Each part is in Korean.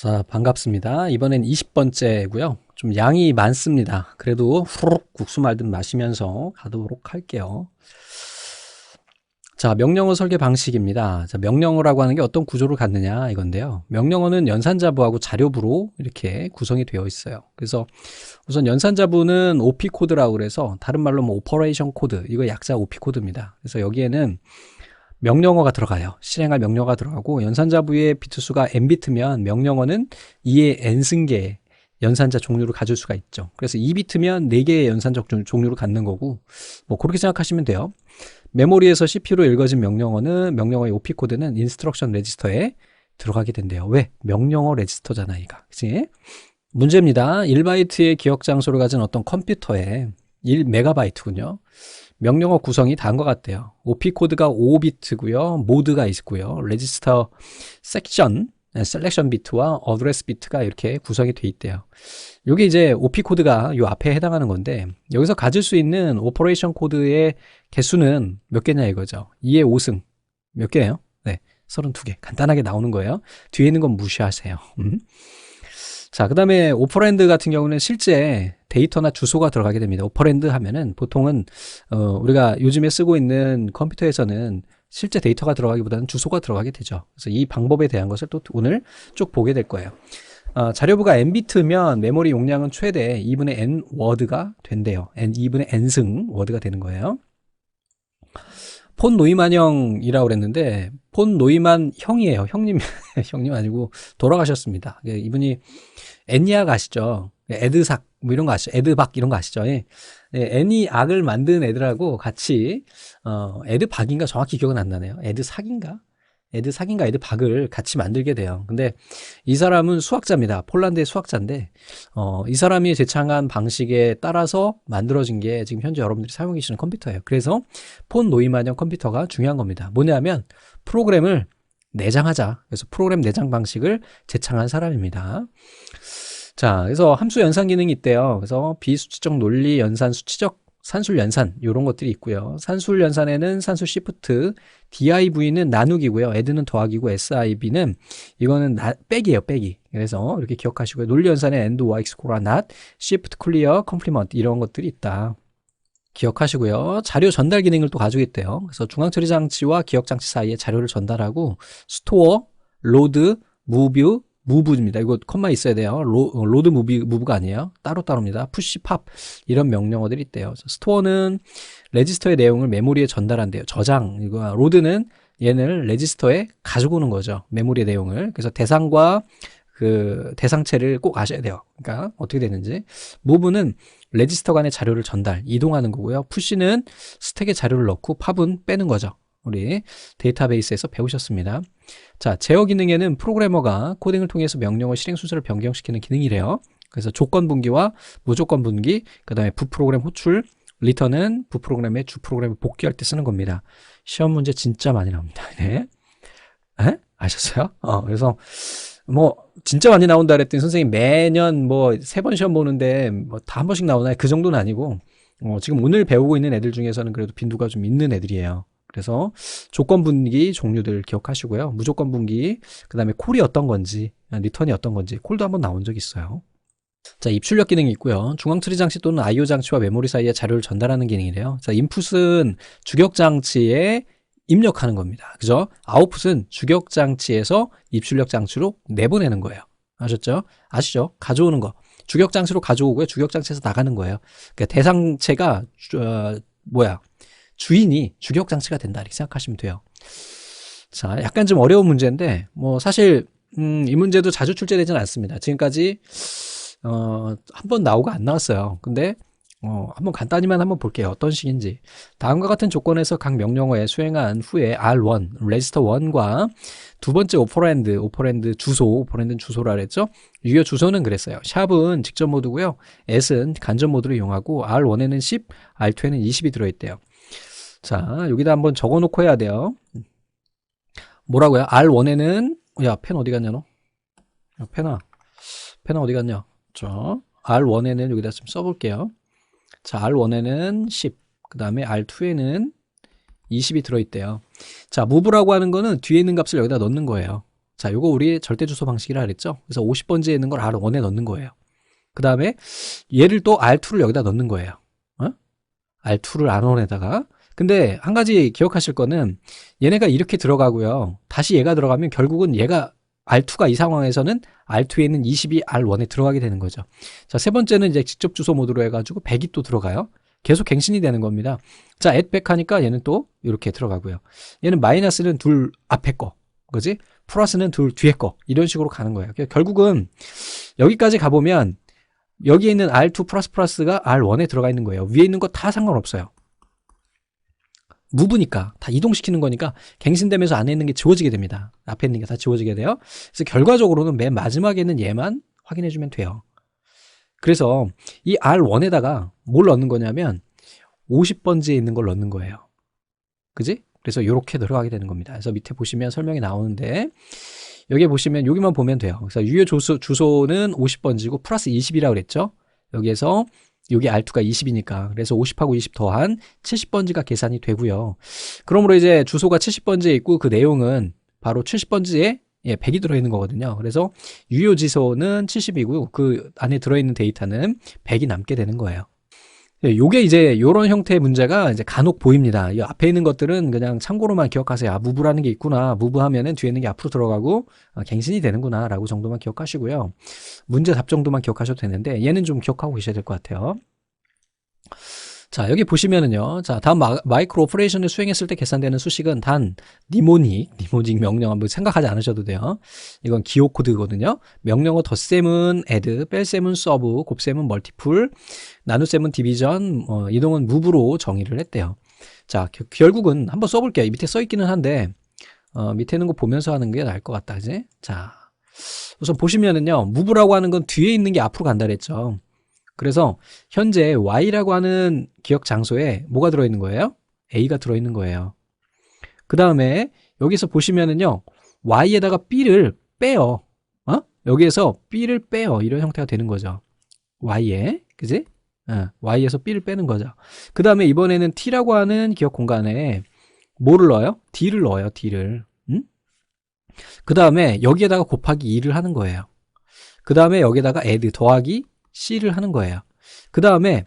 자, 반갑습니다. 이번엔 20번째고요. 좀 양이 많습니다. 그래도 후루룩 국수 말듯 마시면서 가도록 할게요. 자, 명령어 설계 방식입니다. 자, 명령어라고 하는 게 어떤 구조를 갖느냐 이건데요. 명령어는 연산자부하고 자료부로 이렇게 구성이 되어 있어요. 그래서 우선 연산자부는 OP 코드라고 그래서 다른 말로 뭐 오퍼레이션 코드, 이거 약자 OP 코드입니다. 그래서 여기에는 명령어가 들어가요. 실행할 명령어가 들어가고 연산자 부의 비트 수가 n 비트면 명령어는 2의 n승계 연산자 종류를 가질 수가 있죠. 그래서 2비트면 4개의 연산적 종류를 갖는 거고 뭐 그렇게 생각하시면 돼요. 메모리에서 CPU로 읽어진 명령어는 명령어의 OP 코드는 인스트럭션 레지스터에 들어가게 된대요. 왜? 명령어 레지스터잖아, 이가. 그치? 문제입니다. 1바이트의 기억 장소를 가진 어떤 컴퓨터에 1메가바이트군요. 명령어 구성이 다음과 같대요. OP 코드가 5비트고요. 모드가 있고요. 레지스터 섹션, 셀렉션 비트와 어드레스 비트가 이렇게 구성이 돼 있대요. 이게 이제 OP 코드가 요 앞에 해당하는 건데 여기서 가질 수 있는 오퍼레이션 코드의 개수는 몇 개냐 이거죠. 2의 5승. 몇 개예요? 네. 32개. 간단하게 나오는 거예요. 뒤에 있는 건 무시하세요. 음. 자, 그 다음에 오퍼랜드 같은 경우는 실제 데이터나 주소가 들어가게 됩니다. 오퍼랜드 하면은 보통은, 어, 우리가 요즘에 쓰고 있는 컴퓨터에서는 실제 데이터가 들어가기보다는 주소가 들어가게 되죠. 그래서 이 방법에 대한 것을 또 오늘 쭉 보게 될 거예요. 어, 자료부가 n비트면 메모리 용량은 최대 2분의 n 워드가 된대요. n 2분의 n승 워드가 되는 거예요. 폰 노이만형이라고 그랬는데 폰 노이만 형이에요. 형님 형님 아니고 돌아가셨습니다. 예, 이분이 애니악 아시죠? 에드삭 뭐 이런 거 아시죠? 에드박 이런 거 아시죠? 예. 애니 악을 만든 애들하고 같이 어 에드박인가 정확히 기억은 안 나네요. 에드삭인가? 애드 사귄가 애드 박을 같이 만들게 돼요. 근데 이 사람은 수학자입니다. 폴란드의 수학자인데 어, 이 사람이 제창한 방식에 따라서 만들어진 게 지금 현재 여러분들이 사용해 계시는 컴퓨터예요. 그래서 폰 노이만형 컴퓨터가 중요한 겁니다. 뭐냐면 프로그램을 내장하자. 그래서 프로그램 내장 방식을 제창한 사람입니다. 자, 그래서 함수 연산 기능이 있대요. 그래서 비수치적 논리 연산 수치적 산술 연산 이런 것들이 있고요. 산술 연산에는 산술 시프트, div는 나누기고요. add는 더하기고 siv는 이거는 나, 빼기예요, 빼기. 그래서 이렇게 기억하시고요. 논리 연산에 and, y, score, not, shift, clear, complement 이런 것들이 있다. 기억하시고요. 자료 전달 기능을 또 가지고 있대요. 그래서 중앙 처리 장치와 기억 장치 사이에 자료를 전달하고 스토어, 로드, 무뷰, 무브입니다. 이거 컴마 있어야 돼요. 로, 어, 로드 무비, 무브가 아니에요. 따로따로입니다. 푸시, 팝 이런 명령어들이 있대요. 스토어는 레지스터의 내용을 메모리에 전달한대요. 저장 이거 로드는 얘는 레지스터에 가지고 오는 거죠. 메모리의 내용을. 그래서 대상과 그 대상체를 꼭 아셔야 돼요. 그러니까 어떻게 되는지. 무브는 레지스터 간의 자료를 전달, 이동하는 거고요. 푸시는 스택에 자료를 넣고 팝은 빼는 거죠. 우리 데이터베이스에서 배우셨습니다. 자, 제어 기능에는 프로그래머가 코딩을 통해서 명령어 실행 순서를 변경시키는 기능이래요. 그래서 조건 분기와 무조건 분기, 그 다음에 부 프로그램 호출, 리턴은 부 프로그램의 주 프로그램을 복귀할 때 쓰는 겁니다. 시험 문제 진짜 많이 나옵니다. 네. 에? 아셨어요? 어, 그래서 뭐 진짜 많이 나온다 그랬더니 선생님 매년 뭐 세 번 시험 보는데 뭐 다 한 번씩 나오나요? 그 정도는 아니고 어, 지금 오늘 배우고 있는 애들 중에서는 그래도 빈도가 좀 있는 애들이에요. 그래서 조건 분기 종류들 기억하시고요. 무조건 분기, 그 다음에 콜이 어떤 건지, 리턴이 어떤 건지, 콜도 한번 나온 적 있어요. 자, 입출력 기능이 있고요. 중앙 처리 장치 또는 IO 장치와 메모리 사이에 자료를 전달하는 기능이래요. 자, 인풋은 주격 장치에 입력하는 겁니다. 그죠? 아웃풋은 주격 장치에서 입출력 장치로 내보내는 거예요. 아셨죠? 아시죠? 가져오는 거. 주격 장치로 가져오고요. 주격 장치에서 나가는 거예요. 그러니까 대상체가 어, 뭐야? 주인이 주격 장치가 된다 이렇게 생각하시면 돼요. 자, 약간 좀 어려운 문제인데 뭐 사실 음, 이 문제도 자주 출제되지는 않습니다. 지금까지 어, 한 번 나오고 안 나왔어요. 근데 어, 한번 간단히만 한번 볼게요. 어떤 식인지. 다음과 같은 조건에서 각 명령어에 수행한 후에 R1, 레지스터 1과 두 번째 오퍼랜드, 오퍼랜드 주소, 오퍼랜드는 주소라 그랬죠? 유효 주소는 그랬어요. 샵은 직접 모드고요. S는 간접 모드를 이용하고 R1에는 10, R2에는 20이 들어있대요. 자, 여기다 한번 적어 놓고 해야 돼요. 뭐라고요? R1에는, 야, 펜 어디 갔냐, 너? 야, 펜아. 펜아 어디 갔냐? 저, R1에는 여기다 좀 써볼게요. 자, R1에는 10, 그 다음에 R2에는 20이 들어있대요. 자, move라고 하는 거는 뒤에 있는 값을 여기다 넣는 거예요. 자, 요거 우리 절대 주소 방식이라 그랬죠? 그래서 50번지에 있는 걸 R1에 넣는 거예요. 그 다음에 얘를 또 R2를 여기다 넣는 거예요. 어? R2를 R1에다가. 근데 한 가지 기억하실 거는 얘네가 이렇게 들어가고요. 다시 얘가 들어가면 결국은 얘가 R2가 이 상황에서는 R2에 있는 20이 R1에 들어가게 되는 거죠. 자, 세 번째는 이제 직접 주소 모드로 해가지고 100이 또 들어가요. 계속 갱신이 되는 겁니다. 자, add 100 하니까 얘는 또 이렇게 들어가고요. 얘는 마이너스는 둘 앞에 거. 그지? 플러스는 둘 뒤에 거. 이런 식으로 가는 거예요. 그러니까 결국은 여기까지 가보면 여기에 있는 R2 플러스 플러스가 R1에 들어가 있는 거예요. 위에 있는 거 다 상관없어요. 무브니까 다 이동시키는 거니까 갱신되면서 안에 있는 게 지워지게 됩니다. 앞에 있는 게 다 지워지게 돼요. 그래서 결과적으로는 맨 마지막에 있는 얘만 확인해 주면 돼요. 그래서 이 R1에다가 뭘 넣는 거냐면 50번지에 있는 걸 넣는 거예요. 그지? 그래서 이렇게 들어가게 되는 겁니다. 그래서 밑에 보시면 설명이 나오는데 여기 보시면 여기만 보면 돼요. 그래서 유효 주소, 주소는 50번지고 플러스 20이라고 그랬죠. 여기에서 여기 R2가 20이니까 그래서 50하고 20 더한 70번지가 계산이 되고요. 그러므로 이제 주소가 70번지에 있고 그 내용은 바로 70번지에 예, 100이 들어있는 거거든요. 그래서 유효 지소는 70이고 그 안에 들어있는 데이터는 100이 남게 되는 거예요. 예, 요게 이제 요런 형태의 문제가 이제 간혹 보입니다. 이 앞에 있는 것들은 그냥 참고로만 기억하세요. 아, 무브라는 게 있구나. 무브 하면은 뒤에 있는 게 앞으로 들어가고 아, 갱신이 되는구나. 라고 정도만 기억하시고요. 문제 답 정도만 기억하셔도 되는데 얘는 좀 기억하고 계셔야 될 것 같아요. 자, 여기 보시면은요. 자, 다음 마, 마이크로 오퍼레이션을 수행했을 때 계산되는 수식은 단 니모닉, 니모닉 명령 한번 생각하지 않으셔도 돼요. 이건 기호 코드거든요. 명령어 덧셈은 add, 뺄셈은 sub, 곱셈은 multiple, 나눗셈은 division, 어, 이동은 move로 정의를 했대요. 자, 겨, 결국은 한번 써볼게요. 밑에 써 있기는 한데 어, 밑에 있는 거 보면서 하는 게 나을 것 같다, 그지? 자, 우선 보시면은요, move라고 하는 건 뒤에 있는 게 앞으로 간다 그랬죠. 그래서 현재 y라고 하는 기억 장소에 뭐가 들어있는 거예요? a가 들어있는 거예요. 그 다음에 여기서 보시면은요, y에다가 b를 빼요. 어? 여기에서 b를 빼요. 이런 형태가 되는 거죠. y에, 그지? 어, y에서 b를 빼는 거죠. 그 다음에 이번에는 t라고 하는 기억 공간에 뭐를 넣어요? d를 넣어요. d를. 음? 그 다음에 여기에다가 곱하기 2를 하는 거예요. 그 다음에 여기에다가 add 더하기 C를 하는 거예요. 그 다음에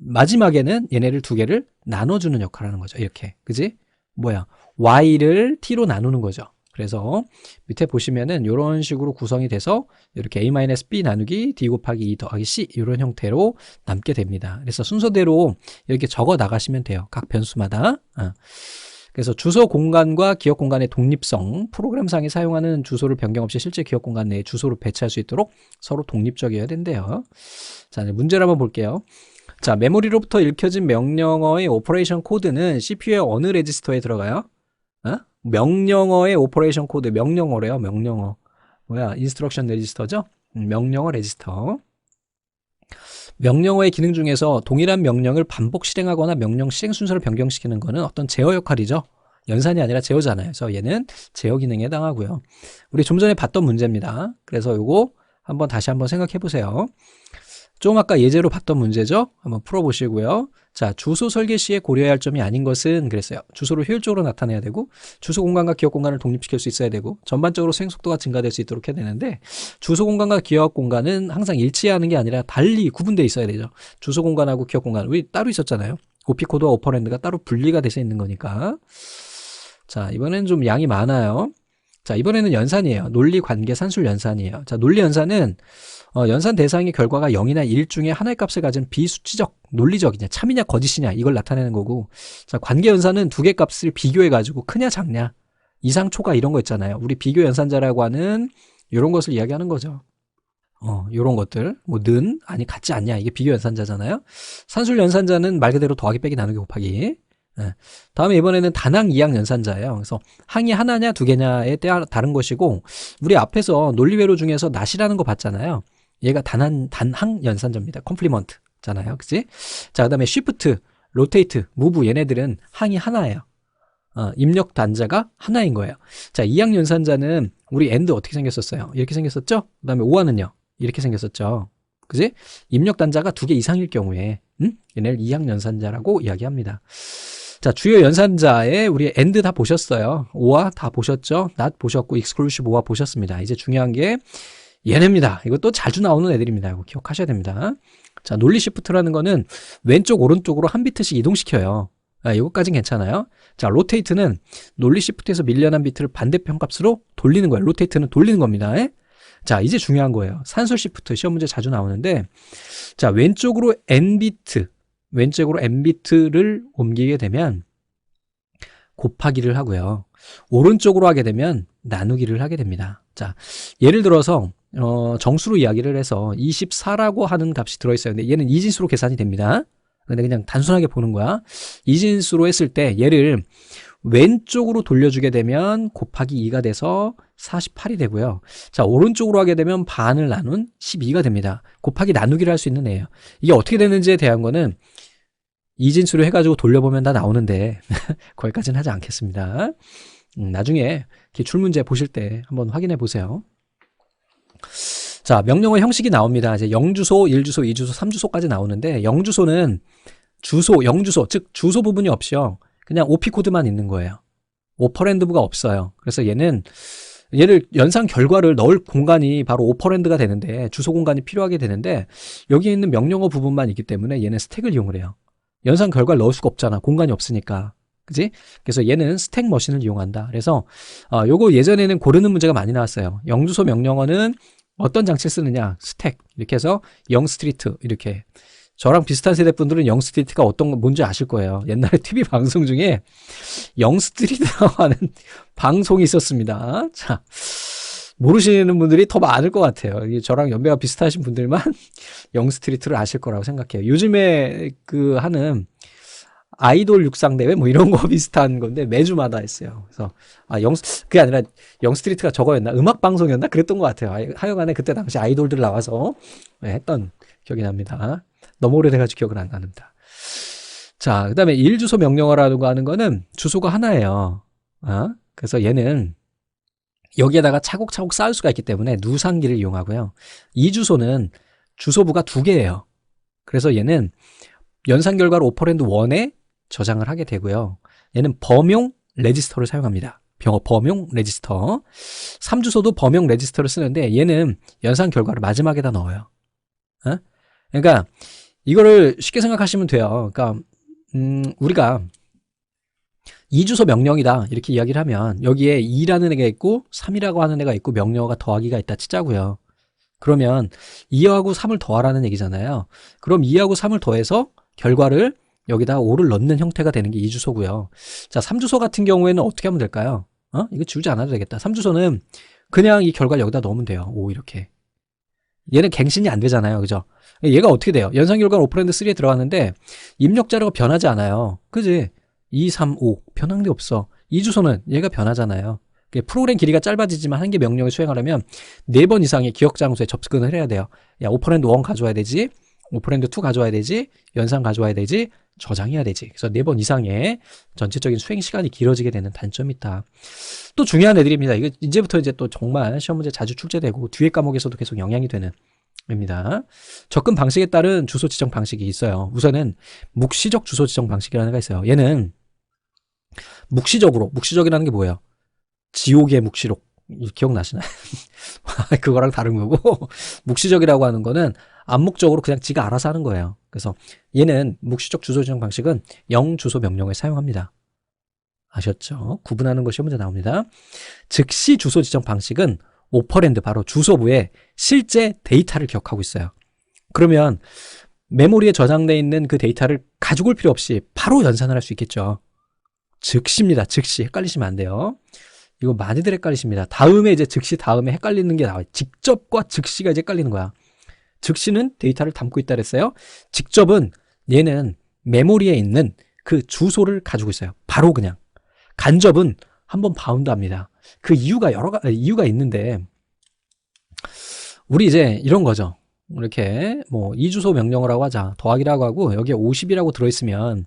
마지막에는 얘네를 두 개를 나눠주는 역할을 하는 거죠. 이렇게. 그지? 뭐야? Y를 T로 나누는 거죠. 그래서 밑에 보시면은 이런 식으로 구성이 돼서 이렇게 A-B 나누기 D 곱하기 2 더하기 C 이런 형태로 남게 됩니다. 그래서 순서대로 이렇게 적어 나가시면 돼요. 각 변수마다. 어. 그래서 주소 공간과 기억 공간의 독립성, 프로그램상에 사용하는 주소를 변경 없이 실제 기억 공간 내에 주소를 배치할 수 있도록 서로 독립적이어야 된대요. 자, 문제를 한번 볼게요. 자, 메모리로부터 읽혀진 명령어의 오퍼레이션 코드는 CPU의 어느 레지스터에 들어가요? 어? 명령어의 오퍼레이션 코드, 명령어래요, 명령어. 뭐야, 인스트럭션 레지스터죠? 음, 명령어 레지스터. 명령어의 기능 중에서 동일한 명령을 반복 실행하거나 명령 실행 순서를 변경시키는 것은 어떤 제어 역할이죠. 연산이 아니라 제어잖아요. 그래서 얘는 제어 기능에 해당하고요. 우리 좀 전에 봤던 문제입니다. 그래서 요거 한번 다시 한번 생각해 보세요. 좀 아까 예제로 봤던 문제죠. 한번 풀어보시고요. 자, 주소 설계 시에 고려해야 할 점이 아닌 것은 그랬어요. 주소를 효율적으로 나타내야 되고 주소 공간과 기억 공간을 독립시킬 수 있어야 되고 전반적으로 수행 속도가 증가될 수 있도록 해야 되는데 주소 공간과 기억 공간은 항상 일치하는 게 아니라 달리 구분되어 있어야 되죠. 주소 공간하고 기억 공간 우리 따로 있었잖아요. 오피 코드와 오퍼랜드가 따로 분리가 돼서 있는 거니까. 자, 이번에는 좀 양이 많아요. 자, 이번에는 연산이에요. 논리 관계 산술 연산이에요. 자, 논리 연산은 어, 연산 대상의 결과가 0이나 1 중에 하나의 값을 가진 비수치적, 논리적이냐, 참이냐, 거짓이냐 이걸 나타내는 거고 자, 관계 연산은 두 개 값을 비교해 가지고 크냐 작냐, 이상 초과 이런 거 있잖아요. 우리 비교 연산자라고 하는 이런 것을 이야기하는 거죠. 어, 요런 것들. 뭐, 는, 아니, 같지 않냐. 이게 비교 연산자잖아요. 산술 연산자는 말 그대로 더하기 빼기 나누기 곱하기. 예. 다음에 이번에는 단항 이항 연산자예요. 그래서 항이 하나냐 두 개냐에 따라 다른 것이고 우리 앞에서 논리회로 중에서 낫이라는 거 봤잖아요. 얘가 단한 단항 연산자입니다. 컴플리먼트잖아요. 그지? 자, 그다음에 쉬프트, 로테이트, 무브 얘네들은 항이 하나예요. 어, 입력 단자가 하나인 거예요. 자, 이항 연산자는 우리 엔드 어떻게 생겼었어요? 이렇게 생겼었죠? 그다음에 오화는요. 이렇게 생겼었죠. 그지? 입력 단자가 두 개 이상일 경우에 음? 얘네를 이항 연산자라고 이야기합니다. 자, 주요 연산자에 우리 AND 다 보셨어요. 5와 다 보셨죠? NOT 보셨고, exclusive 5와 보셨습니다. 이제 중요한 게 얘네입니다. 이것도 자주 나오는 애들입니다. 이거 기억하셔야 됩니다. 자, 논리 시프트라는 거는 왼쪽, 오른쪽으로 한 비트씩 이동시켜요. 아, 이거까진 괜찮아요. 자, 로테이트는 논리 시프트에서 밀려난 비트를 반대편 값으로 돌리는 거예요. 로테이트는 돌리는 겁니다. 예? 자, 이제 중요한 거예요. 산술 시프트 시험 문제 자주 나오는데 자, 왼쪽으로 n 비트, 왼쪽으로 n 비트를 옮기게 되면 곱하기를 하고요. 오른쪽으로 하게 되면 나누기를 하게 됩니다. 자, 예를 들어서 어, 정수로 이야기를 해서 24라고 하는 값이 들어있어요. 근데 얘는 이진수로 계산이 됩니다. 근데 그냥 단순하게 보는 거야. 이진수로 했을 때 얘를 왼쪽으로 돌려주게 되면 곱하기 2가 돼서 48이 되고요. 자, 오른쪽으로 하게 되면 반을 나눈 12가 됩니다. 곱하기 나누기를 할 수 있는 애예요. 이게 어떻게 되는지에 대한 거는 이진수로 해가지고 돌려보면 다 나오는데 거기까지는 하지 않겠습니다. 음, 나중에 기출문제 보실 때 한번 확인해 보세요. 자, 명령어 형식이 나옵니다. 이제 0주소, 1주소, 2주소, 3주소까지 나오는데 0주소는 주소, 0주소, 즉 주소 부분이 없이요. 그냥 OP 코드만 있는 거예요. 오퍼랜드부가 없어요. 그래서 얘는 얘를 연산 결과를 넣을 공간이 바로 오퍼랜드가 되는데 주소 공간이 필요하게 되는데 여기에 있는 명령어 부분만 있기 때문에 얘는 스택을 이용을 해요. 연산 결과를 넣을 수가 없잖아. 공간이 없으니까. 그지? 그래서 얘는 스택 머신을 이용한다. 그래서 어, 요거 예전에는 고르는 문제가 많이 나왔어요. 영주소 명령어는 어떤 장치를 쓰느냐? 스택. 이렇게 해서 영 스트리트 이렇게 저랑 비슷한 세대 분들은 영 스트리트가 어떤 거 뭔지 아실 거예요. 옛날에 TV 방송 중에 영 스트리트라고 하는 방송이 있었습니다. 자, 모르시는 분들이 더 많을 것 같아요. 저랑 연배가 비슷하신 분들만 영 스트리트를 아실 거라고 생각해요. 요즘에 그 하는 아이돌 육상 대회 뭐 이런 거 비슷한 건데 매주마다 했어요. 그래서 아 영 그게 아니라 영 스트리트가 저거였나 음악 방송이었나 그랬던 것 같아요. 아, 하여간에 그때 당시 아이돌들 나와서 네, 했던 기억이 납니다. 너무 오래돼가지고 기억을 안 납니다. 자, 그 다음에 일 주소 명령어라고 하는 거는 주소가 하나예요. 어? 그래서 얘는 여기에다가 차곡차곡 쌓을 수가 있기 때문에 누상기를 이용하고요. 이 주소는 주소부가 두 개예요. 그래서 얘는 연산 결과로 오퍼랜드 1에 저장을 하게 되고요. 얘는 범용 레지스터를 사용합니다. 병 범용 레지스터. 3주소도 범용 레지스터를 쓰는데 얘는 연산 결과를 마지막에다 넣어요. 어? 그러니까 이거를 쉽게 생각하시면 돼요. 그러니까 음, 우리가 이 주소 명령이다 이렇게 이야기를 하면 여기에 2라는 애가 있고 3이라고 하는 애가 있고 명령어가 더하기가 있다 치자고요. 그러면 2하고 3을 더하라는 얘기잖아요. 그럼 2하고 3을 더해서 결과를 여기다 5를 넣는 형태가 되는 게 2주소고요. 자, 3주소 같은 경우에는 어떻게 하면 될까요? 어? 이거 지우지 않아도 되겠다. 3주소는 그냥 이 결과를 여기다 넣으면 돼요. 5 이렇게. 얘는 갱신이 안 되잖아요. 그죠? 얘가 어떻게 돼요? 연산 결과는 오퍼랜드 3에 들어갔는데 입력 자료가 변하지 않아요. 그지? 2, 3, 5 변한 게 없어. 이 주소는 얘가 변하잖아요. 프로그램 길이가 짧아지지만 한 개 명령을 수행하려면 네 번 이상의 기억 장소에 접근을 해야 돼요. 야, 오퍼랜드 1 가져와야 되지. 오퍼랜드 2 가져와야 되지. 연산 가져와야 되지. 저장해야 되지. 그래서 네 번 이상의 전체적인 수행 시간이 길어지게 되는 단점이 있다. 또 중요한 애들입니다. 이거 이제부터 이제 또 정말 시험 문제 자주 출제되고 뒤에 과목에서도 계속 영향이 되는 입니다. 접근 방식에 따른 주소 지정 방식이 있어요. 우선은 묵시적 주소 지정 방식이라는 게 있어요. 얘는 묵시적으로 묵시적이라는 게 뭐예요? 지옥의 묵시록 기억나시나요? 그거랑 다른 거고 묵시적이라고 하는 거는 암묵적으로 그냥 지가 알아서 하는 거예요. 그래서 얘는 묵시적 주소 지정 방식은 영 주소 명령을 사용합니다. 아셨죠? 구분하는 것이 문제 나옵니다. 즉시 주소 지정 방식은 오퍼랜드 바로 주소부에 실제 데이터를 기억하고 있어요. 그러면 메모리에 저장되어 있는 그 데이터를 가지고 올 필요 없이 바로 연산을 할 수 있겠죠. 즉시입니다. 즉시. 헷갈리시면 안 돼요. 이거 많이들 헷갈리십니다. 다음에 이제 즉시 다음에 헷갈리는 게 나와요. 직접과 즉시가 이제 헷갈리는 거야. 즉시는 데이터를 담고 있다 그랬어요. 직접은 얘는 메모리에 있는 그 주소를 가지고 있어요. 바로 그냥. 간접은 한번 바운드 합니다. 그 이유가 여러 가지 이유가 있는데 우리 이제 이런 거죠. 이렇게 뭐 이주소 명령어라고 하자 더하기라고 하고 여기에 50이라고 들어있으면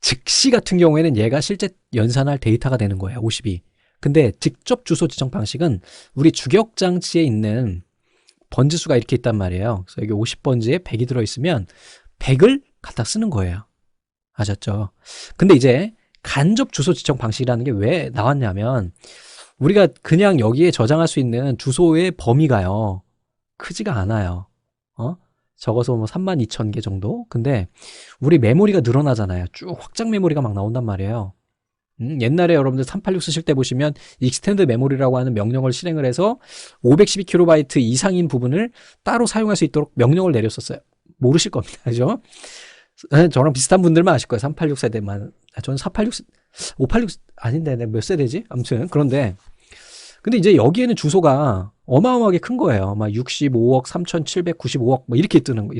즉시 같은 경우에는 얘가 실제 연산할 데이터가 되는 거예요. 50이. 근데 직접 주소 지정 방식은 우리 주격 장치에 있는 번지 수가 이렇게 있단 말이에요. 그래서 여기 50번지에 100이 들어있으면 100을 갖다 쓰는 거예요. 아셨죠? 근데 이제 간접 주소 지정 방식이라는 게 왜 나왔냐면 우리가 그냥 여기에 저장할 수 있는 주소의 범위가요. 크지가 않아요. 어? 적어서 뭐 32,000개 정도? 근데 우리 메모리가 늘어나잖아요. 쭉 확장 메모리가 막 나온단 말이에요. 음, 옛날에 여러분들 386 쓰실 때 보시면 익스텐드 메모리라고 하는 명령을 실행을 해서 512KB 이상인 부분을 따로 사용할 수 있도록 명령을 내렸었어요. 모르실 겁니다. 그죠? 네, 저랑 비슷한 분들만 아실 거예요. 386 세대만. 아, 저는 486, 586 아닌데 내가 몇 세대지? 아무튼 그런데 근데 이제 여기에는 주소가 어마어마하게 큰 거예요. 막 65억, 3,795억 뭐 이렇게 뜨는 거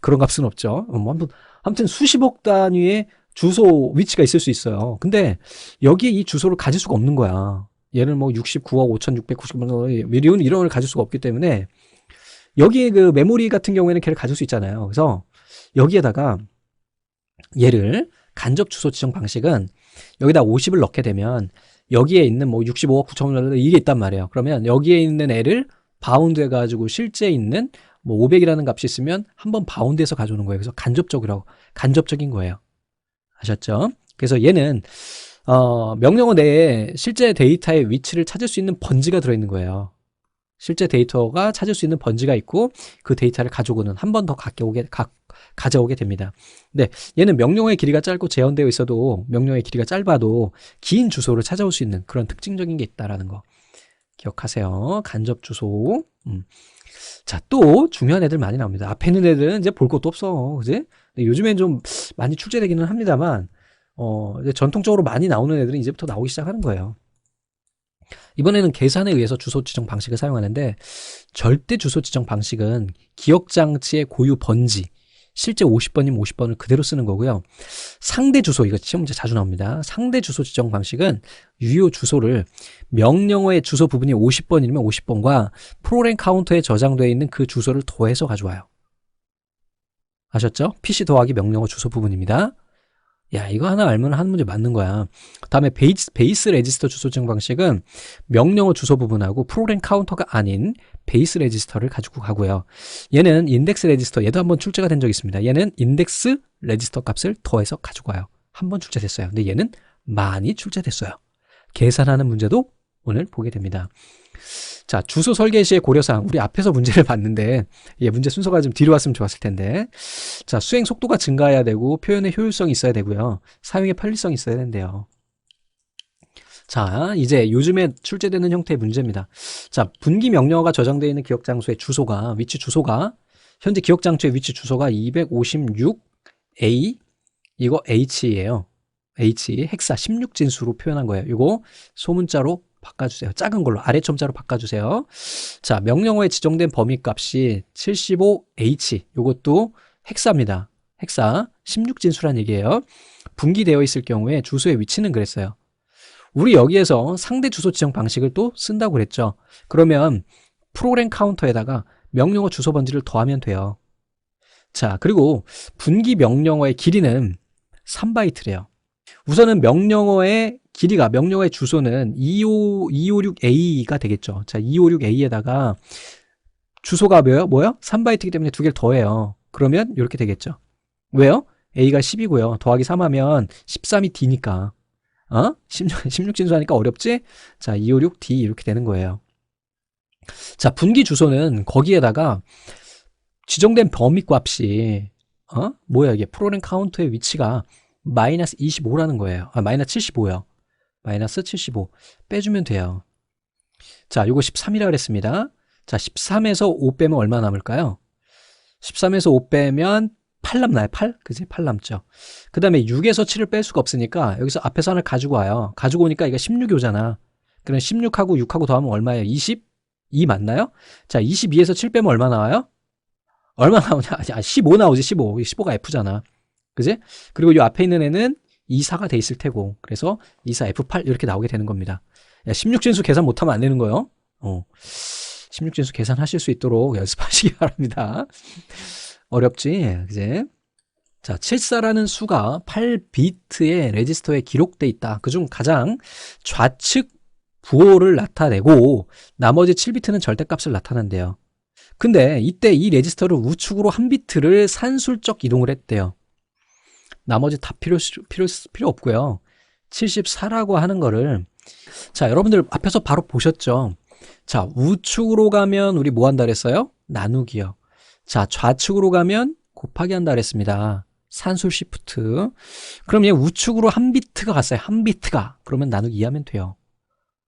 그런 값은 없죠. 어, 뭐 아무튼 아무튼 수십억 단위의 주소 위치가 있을 수 있어요. 근데 여기에 이 주소를 가질 수가 없는 거야. 얘를 뭐 69억 5,690만 미리온 이런 걸 가질 수가 없기 때문에 여기에 그 메모리 같은 경우에는 걔를 가질 수 있잖아요. 그래서 여기에다가 얘를 간접 주소 지정 방식은 여기다 50을 넣게 되면 여기에 있는 뭐 65억 9천만 이게 있단 말이에요. 그러면 여기에 있는 애를 바운드 해가지고 실제 있는 뭐 500이라는 값이 있으면 한번 바운드해서 가져오는 거예요. 그래서 간접적이라고 간접적인 거예요. 아셨죠? 그래서 얘는 어, 명령어 내에 실제 데이터의 위치를 찾을 수 있는 번지가 들어있는 거예요. 실제 데이터가 찾을 수 있는 번지가 있고 그 데이터를 가져오는 한 번더 가져오게 가, 가져오게 됩니다. 네, 얘는 명령어의 길이가 짧고 재현되어 있어도 명령어의 길이가 짧아도 긴 주소를 찾아올 수 있는 그런 특징적인 게 있다라는 거 기억하세요. 간접 주소. 음. 자, 또 중요한 애들 많이 나옵니다. 앞에 있는 애들은 이제 볼 것도 없어. 그지? 요즘엔 좀 많이 출제되기는 합니다만, 어, 전통적으로 많이 나오는 애들은 이제부터 나오기 시작하는 거예요. 이번에는 계산에 의해서 주소 지정 방식을 사용하는데, 절대 주소 지정 방식은 기억 장치의 고유 번지, 실제 50번이면 50번을 그대로 쓰는 거고요. 상대 주소, 이거 시험 문제 자주 나옵니다. 상대 주소 지정 방식은 유효 주소를 명령어의 주소 부분이 50번이면 50번과 프로그램 카운터에 저장되어 있는 그 주소를 더해서 가져와요. 아셨죠? PC 더하기 명령어 주소 부분입니다. 야, 이거 하나 알면 한 문제 맞는 거야. 다음에 베이스, 베이스 레지스터 주소 지정 방식은 명령어 주소 부분하고 프로그램 카운터가 아닌 베이스 레지스터를 가지고 가고요. 얘는 인덱스 레지스터, 얘도 한번 출제가 된 적이 있습니다. 얘는 인덱스 레지스터 값을 더해서 가지고 와요. 한 번 출제됐어요. 근데 얘는 많이 출제됐어요. 계산하는 문제도 오늘 보게 됩니다. 자, 주소 설계 시의 고려사항. 우리 앞에서 문제를 봤는데, 예, 문제 순서가 좀 뒤로 왔으면 좋았을 텐데. 자, 수행 속도가 증가해야 되고, 표현의 효율성이 있어야 되고요. 사용의 편리성이 있어야 된대요. 자, 이제 요즘에 출제되는 형태의 문제입니다. 자, 분기 명령어가 저장되어 있는 기억 장소의 주소가, 위치 주소가, 현재 기억 장소의 위치 주소가 256A, 이거 H예요. H, 헥사 16진수로 표현한 거예요. 이거 소문자로 바꿔주세요. 작은 걸로 아래 첨자로 바꿔주세요. 자, 명령어에 지정된 범위 값이 75H. 이것도 헥사입니다. 헥사 16진수란 얘기예요. 분기되어 있을 경우에 주소의 위치는 그랬어요. 우리 여기에서 상대 주소 지정 방식을 또 쓴다고 그랬죠. 그러면 프로그램 카운터에다가 명령어 주소 번지를 더하면 돼요. 자, 그리고 분기 명령어의 길이는 3바이트래요. 우선은 명령어의 길이가 명령어의 주소는 25, 256A가 되겠죠. 자, 256A에다가 주소가 뭐예요? 뭐요? 3바이트이기 때문에 두 개를 더해요. 그러면 이렇게 되겠죠. 왜요? A가 10이고요. 더하기 3하면 13이 D니까. 어? 16, 16 진수 하니까 어렵지? 자, 256D 이렇게 되는 거예요. 자, 분기 주소는 거기에다가 지정된 범위 값이 어? 뭐야 이게 프로그램 카운터의 위치가 마이너스 25라는 거예요. 아, 마이너스 75요. 마이너스 75 빼주면 돼요. 자, 요거 13이라 그랬습니다. 자, 13에서 5 빼면 얼마 남을까요? 13에서 5 빼면 8 남나요? 8? 그지? 8 남죠. 그 다음에 6에서 7을 뺄 수가 없으니까 여기서 앞에서 하나를 가지고 와요. 가지고 오니까 이거 16이 오잖아. 그럼 16하고 6하고 더하면 얼마예요? 20? 2 맞나요? 자, 22에서 7 빼면 얼마 나와요? 얼마 나오냐? 아, 15 나오지, 15. 15가 F잖아. 그지? 그리고 이 앞에 있는 애는 2, 4가 돼 있을 테고. 그래서 2, 4, F8 이렇게 나오게 되는 겁니다. 야, 16진수 계산 못하면 안 되는 거예요. 어. 16진수 계산하실 수 있도록 연습하시기 바랍니다. 어렵지? 그지? 자, 74라는 수가 8비트의 레지스터에 기록돼 있다. 그중 가장 좌측 부호를 나타내고 나머지 7비트는 절대값을 나타낸대요. 근데 이때 이 레지스터를 우측으로 한 비트를 산술적 이동을 했대요. 나머지 다 필요, 필요, 필요 없고요. 74라고 하는 거를 자, 여러분들 앞에서 바로 보셨죠? 자, 우측으로 가면 우리 뭐 한다 그랬어요? 나누기요. 자, 좌측으로 가면 곱하기 한다 그랬습니다. 산술 시프트. 그럼 얘 우측으로 한 비트가 갔어요. 한 비트가. 그러면 나누기 2 하면 돼요.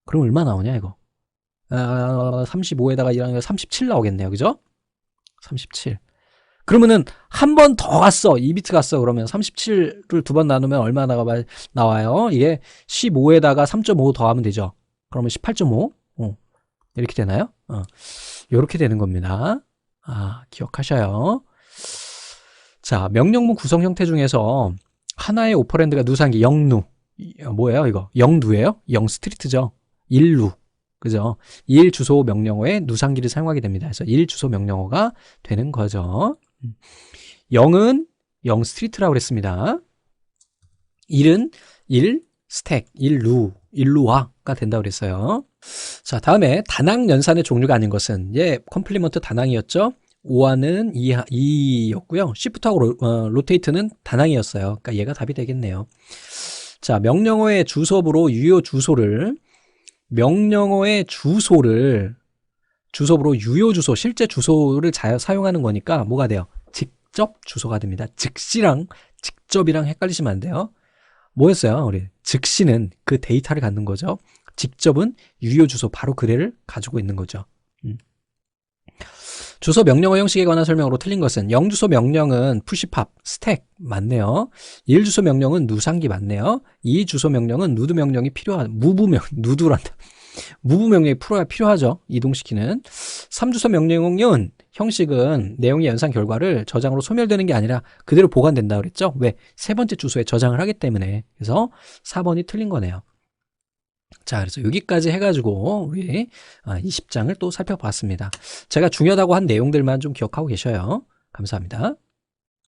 그럼 얼마 나오냐, 이거? 아, 35에다가 1하면 37 나오겠네요. 그죠? 37. 그러면은 한 번 더 갔어. 2비트 갔어. 그러면 37을 두 번 나누면 얼마 나가 나와요? 이게 15에다가 3.5 더하면 되죠. 그러면 18.5. 어. 이렇게 되나요? 어. 이렇게 되는 겁니다. 아, 기억하셔요. 자, 명령문 구성 형태 중에서 하나의 오퍼랜드가 누상기 영누. 이- 어, 뭐예요, 이거? 영누예요? 영 스트리트죠. 일루. 그죠? 일 주소 명령어에 누상기를 사용하게 됩니다. 그래서 일 주소 명령어가 되는 거죠. 음. 0은 0 스트리트라고 그랬습니다. 1은 1 스택, 1루, 1루화가 된다고 그랬어요. 자, 다음에 다낭 연산의 종류가 아닌 것은 예, 컴플리먼트 다낭이었죠. 오화는 2, 2였고요. 시프트하고 로, 어, 로테이트는 다낭이었어요. 그러니까 얘가 답이 되겠네요. 자, 명령어의 주소부로 유효 주소를 명령어의 주소를 주소부로 유효 주소, 실제 주소를 자, 사용하는 거니까 뭐가 돼요? 직접 주소가 됩니다. 즉시랑 직접이랑 헷갈리시면 안 돼요. 뭐였어요? 우리 즉시는 그 데이터를 갖는 거죠. 직접은 유효 주소 바로 그래를 가지고 있는 거죠. 음. 주소 명령어 형식에 관한 설명으로 틀린 것은 0주소 명령은 푸시팝, 스택 맞네요. 1주소 명령은 누상기 맞네요. 2주소 명령은 누드 명령이 필요한 무브 명 누드란다. 무브 명령이 필요- 필요하죠. 이동시키는 3주소 명령은 형식은 내용의 연산 결과를 저장으로 소멸되는 게 아니라 그대로 보관된다 그랬죠. 왜? 세 번째 주소에 저장을 하기 때문에. 그래서 4번이 틀린 거네요. 자, 그래서 여기까지 해가지고 우리 20장을 또 살펴봤습니다. 제가 중요하다고 한 내용들만 좀 기억하고 계셔요. 감사합니다.